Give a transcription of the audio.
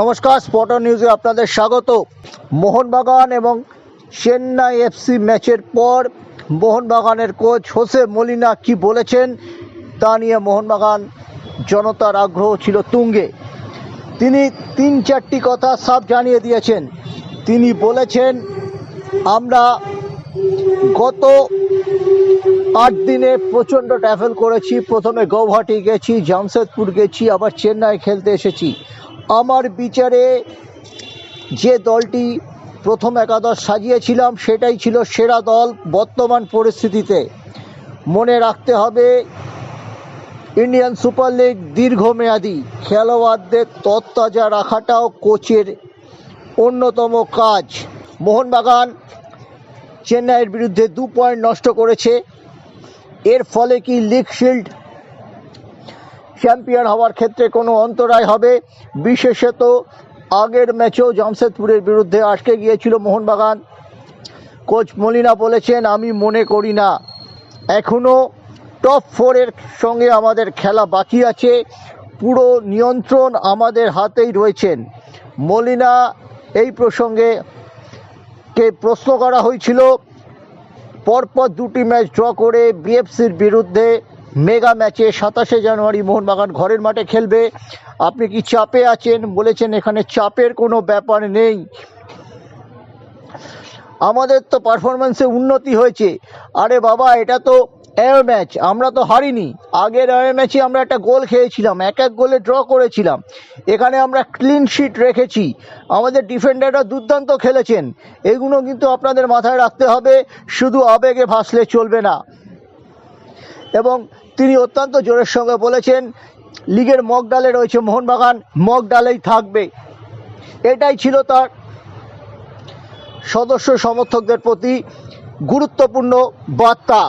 নমস্কার স্পটার নিউজে আপনাদের স্বাগত। মোহনবাগান এবং চেন্নাই এফসি ম্যাচের পর মোহনবাগানের কোচ হোসে মলিনা কি বলেছেন তা নিয়ে মোহনবাগান জনতার আগ্রহ ছিল তুঙ্গে। তিনি তিন চারটি কথা সাফ জানিয়ে দিয়েছেন। তিনি বলেছেন, আমরা গত আট দিনে প্রচণ্ড ট্রাভেল করেছি, প্রথমে গৌহাটি গেছি, জামশেদপুর গেছি, আবার চেন্নাই খেলতে এসেছি। আমার বিচারে যে দলটি প্রথম একাদশ সাজিয়েছিলাম, সেটাই ছিল সেরা দল বর্তমান পরিস্থিতিতে। মনে রাখতে হবে, ইন্ডিয়ান সুপার লিগ দীর্ঘমেয়াদী খেলোয়াড়দের তত্তাজা রাখাটাও কোচের অন্যতম কাজ। মোহনবাগান চেন্নাইয়ের বিরুদ্ধে দু পয়েন্ট নষ্ট করেছে। এর ফলে কি লিগ শিল্ড চ্যাম্পিয়ন হওয়ার ক্ষেত্রে কোনো অন্তরায় হবে। বিশেষত আগের ম্যাচেও জামশেদপুরের বিরুদ্ধে আটকে গিয়েছিল মোহনবাগান। কোচ মলিনা বলেছেন, আমি মনে করি না। এখনও টপ ফোরের সঙ্গে আমাদের খেলা বাকি আছে। পুরো নিয়ন্ত্রণ আমাদের হাতেই রয়েছেন। মলিনা এই প্রসঙ্গে কে প্রশ্ন করা হয়েছিল, পরপর দুটি ম্যাচ ড্র করে বিএফসির বিরুদ্ধে মেগা ম্যাচে সাতাশে জানুয়ারি মোহনবাগান ঘরের মাঠে খেলবে। আপনি কি চাপে আছেন? বলেছেন, এখানে চাপের কোনো ব্যাপার নেই। আমাদের তো পারফরমেন্সে উন্নতি হয়েছে। আরে বাবা, এটা তো এও ম্যাচ আমরা তো হারিনি। আগের এও ম্যাচে আমরা একটা গোল খেয়েছিলাম, এক এক গোলে ড্র করেছিলাম। এখানে আমরা ক্লিন শিট রেখেছি। আমাদের ডিফেন্ডাররা দুর্দান্ত খেলেছেন। এগুলো কিন্তু আপনাদের মাথায় রাখতে হবে, শুধু আবেগে ভাসলে চলবে না। এবং তিনি অত্যন্ত জোরের সঙ্গে বলেছেন, লীগের মগ ডালে রয়েছে মোহনবাগান, মগ ডালেই থাকবে। এটাই ছিল তার সদস্য সমর্থকদের প্রতি গুরুত্বপূর্ণ বার্তা।